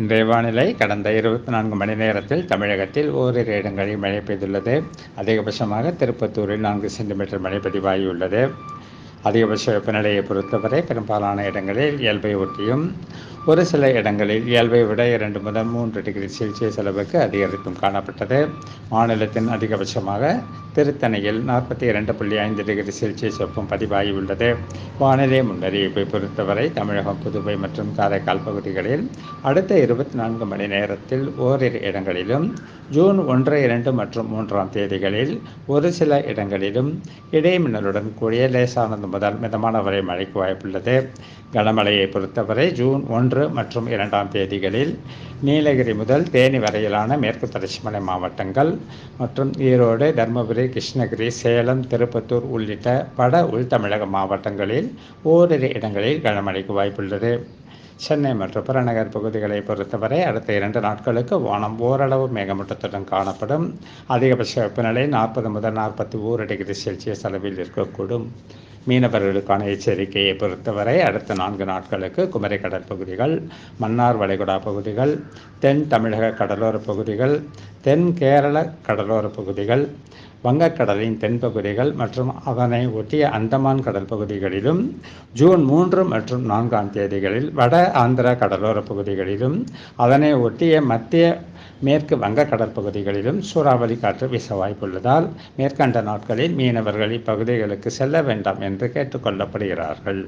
இன்றைய வானிலை கடந்த இருபத்தி நான்கு மணி நேரத்தில் தமிழகத்தில் ஓரிரு இடங்களில் மழை பெய்துள்ளது. அதிகபட்சமாக திருப்பத்தூரில் நான்கு சென்டிமீட்டர் மழை பதிவாகியுள்ளது. அதிகபட்ச வெப்பநிலையை பொறுத்தவரை பெரும்பாலான இடங்களில் இயல்பை ஒட்டியும் ஒரு சில இடங்களில் இயல்பை விட இரண்டு முதல் மூன்று டிகிரி செல்சியஸ் அளவுக்கு அதிகரித்தும் காணப்பட்டது. மாநிலத்தின் அதிகபட்சமாக திருத்தணையில் நாற்பத்தி இரண்டு புள்ளி ஐந்து டிகிரி செல்சியஸ் வெப்பம் பதிவாகியுள்ளது வானிலை முன்னறிவிப்பை பொறுத்தவரை தமிழகம் புதுவை மற்றும் காரைக்கால் பகுதிகளில் அடுத்த இருபத்தி நான்கு மணி நேரத்தில் ஓரிரு இடங்களிலும் ஜூன் ஒன்று இரண்டு மற்றும் மூன்றாம் தேதிகளில் ஒரு சில இடங்களிலும் இடைமின்னலுடன் கூடிய லேசானது முதல் மிதமான வரை மழைக்கு வாய்ப்புள்ளது. கனமழையை பொறுத்தவரை ஜூன் ஒன்று மற்றும் இரண்டாம் தேதிகளில் நீலகிரி முதல் தேனி வரையிலான மேற்கு தொடர்ச்சி மலை மாவட்டங்கள் மற்றும் ஈரோடு தருமபுரி கிருஷ்ணகிரி சேலம் திருப்பத்தூர் உள்ளிட்ட வட உள் தமிழக மாவட்டங்களில் ஓரிரு இடங்களில் கனமழைக்கு வாய்ப்புள்ளது. சென்னை மற்றும் புறநகர் பகுதிகளை பொறுத்தவரை அடுத்த இரண்டு நாட்களுக்கு வானம் ஓரளவு மேகமூட்டத்துடன் காணப்படும். அதிகபட்ச வெப்பநிலை நாற்பது முதல் நாற்பத்தி ஓரு டிகிரி செல்சியஸ் அளவில் இருக்கக்கூடும். மீனவர்களுக்கான எச்சரிக்கையை பொறுத்தவரை அடுத்த நான்கு நாட்களுக்கு குமரி கடல் பகுதிகள் மன்னார் வளைகுடா பகுதிகள் தென் தமிழக கடலோர பகுதிகள் தென் கேரள கடலோர பகுதிகள் வங்கக்கடலின் தென்பகுதிகள் மற்றும் அதனை ஒட்டிய அந்தமான் கடல் பகுதிகளிலும் ஜூன் மூன்று மற்றும் நான்காம் தேதிகளில் வட ஆந்திர கடலோர பகுதிகளிலும் அதனை ஒட்டிய மத்திய மேற்கு வங்க கடற்பகுதிகளிலும் சூறாவளி காற்று வீச வாய்ப்புள்ளதால் மேற்கண்ட நாட்களில் மீனவர்கள் இப்பகுதிகளுக்கு செல்ல வேண்டாம் என்று கேட்டுக்கொள்ளப்படுகிறார்கள்